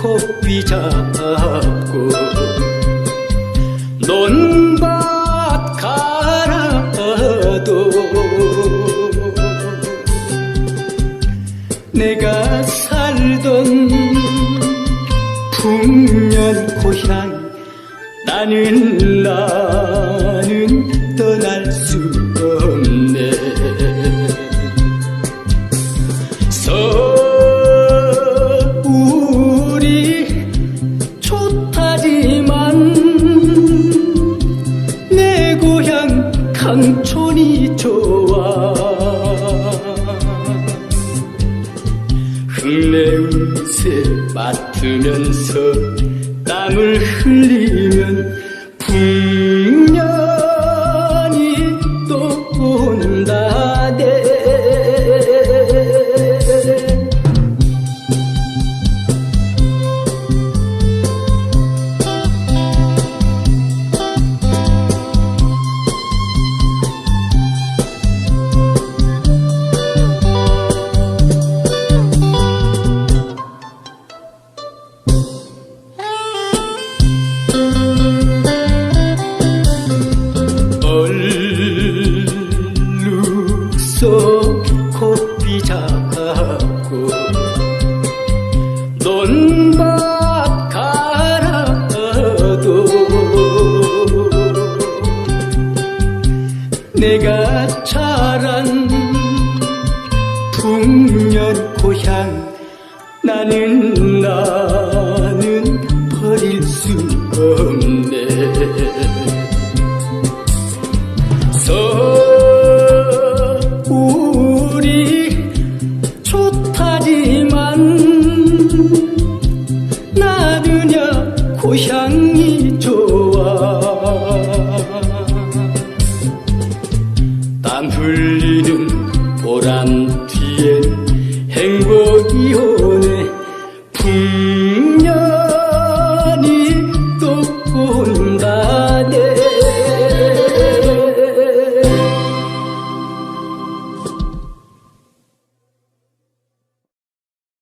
코삐 잡고 논밭 가라도 내가 살던 풍년 고향 나는 나는 떠날 수 없네. 서 좋다지만 내 고향 강촌이 좋아. 흙내음새 맡으면서 땀을 흘리면 논밭 갈아도 내가 자란 풍년 고향 나는 나는 버릴 수 없네. 서울이 나그냐 고향이 좋아. 땀 흘리는 보람뒤엔 행복.